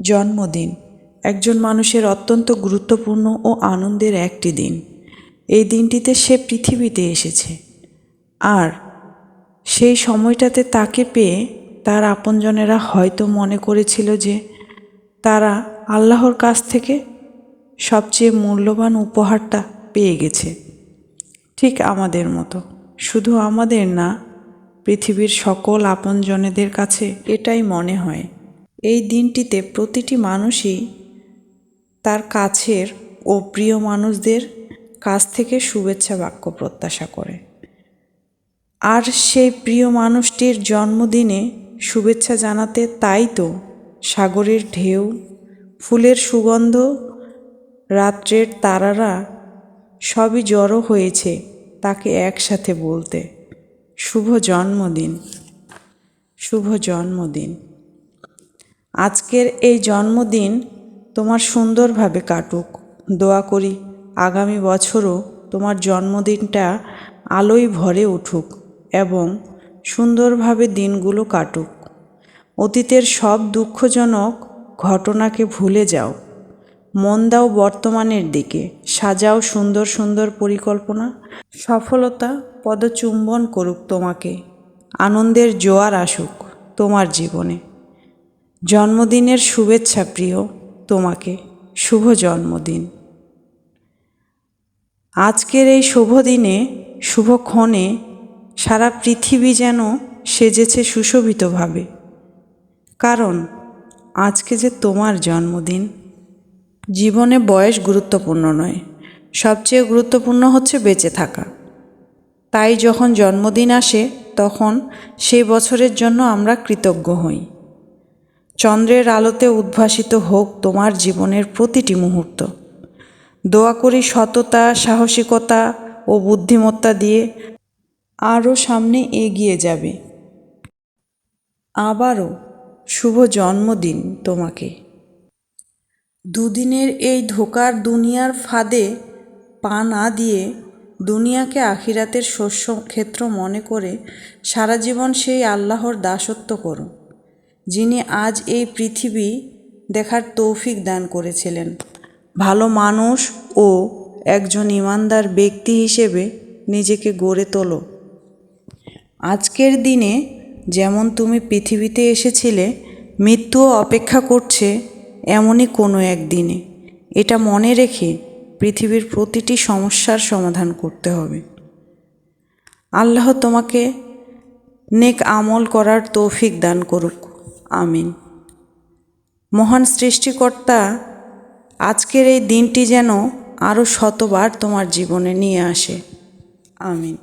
জন্মদিন, একজন মানুষের অত্যন্ত গুরুত্বপূর্ণ ও আনন্দের একটি দিন। এই দিনটিতে সে পৃথিবীতে এসেছে। আর সেই সময়টাতে তাকে পেয়ে তার আপনজনেরা হয়তো মনে করেছিল যে তারা আল্লাহর কাছ থেকে সবচেয়ে মূল্যবান উপহারটা পেয়ে গেছে। ঠিক আমাদের মতো। শুধু আমাদের না, পৃথিবীর সকল আপনজনেদের কাছে এটাই মনে হয়। এই দিনটিতে প্রতিটি মানুষই তার কাছের ও প্রিয় মানুষদের কাছ থেকে শুভেচ্ছা বাক্য প্রত্যাশা করে। আর সেই প্রিয় মানুষটির জন্মদিনে শুভেচ্ছা জানাতে তাই তো সাগরের ঢেউ, ফুলের সুগন্ধ, রাত্রের তারারা সবই জড়ো হয়েছে তাকে একসাথে বলতে। শুভ জন্মদিন। শুভ জন্মদিন। আজকের এই জন্মদিন তোমার সুন্দরভাবে কাটুক। দোয়া করি, আগামী বছরও তোমার জন্মদিনটা আলোয় ভরে উঠুক এবং সুন্দরভাবে দিনগুলো কাটুক। অতীতের সব দুঃখজনক ঘটনাকে ভুলে যাও। মন দাও বর্তমানের দিকে, সাজাও সুন্দর সুন্দর পরিকল্পনা। সফলতা পদচুম্বন করুক তোমাকে, আনন্দের জোয়ার আসুক তোমার জীবনে। জন্মদিনের শুভেচ্ছা প্রিয় তোমাকে, শুভ জন্মদিন। আজকের এই শুভ দিনে শুভক্ষণে সারা পৃথিবী যেন সেজেছে সুশোভিতভাবে। কারণ আজকে যে তোমার জন্মদিন, জীবনে বয়স গুরুত্বপূর্ণ নয়, সবচেয়ে গুরুত্বপূর্ণ হচ্ছে বেঁচে থাকা। তাই যখন জন্মদিন আসে, তখন সেই বছরের জন্য আমরা কৃতজ্ঞ হই। চন্দ্রের আলোতে উদ্ভাসিত হোক তোমার জীবনের প্রতিটি মুহূর্ত। দোয়া করি সততা, সাহসিকতা ও বুদ্ধিমত্তা দিয়ে আরও সামনে এগিয়ে যাবে। আবারও শুভ জন্মদিন তোমাকে। দুদিনের এই ধোকার দুনিয়ার ফাঁদে পা না দিয়ে দুনিয়াকে আখিরাতের শস্য ক্ষেত্র মনে করে সারা জীবন সেই আল্লাহর দাসত্ব করো। যিনি আজ এই পৃথিবী দেখার তৌফিক দান করেছিলেন। ভালো মানুষ ও একজন ইমানদার ব্যক্তি হিসেবে নিজেকে গড়ে তোলো। আজকের দিনে যেমন তুমি পৃথিবীতে এসেছিলে, মৃত্যুও অপেক্ষা করছে এমনই কোনো একদিনে। এটা মনে রেখে পৃথিবীর প্রতিটি সমস্যার সমাধান করতে হবে। আল্লাহ তোমাকে নেক আমল করার তৌফিক দান করুক। আমিন। মহান সৃষ্টিকর্তা আজকের এই দিনটি যেন আরও শতবার তোমার জীবনে নিয়ে আসে। আমিন।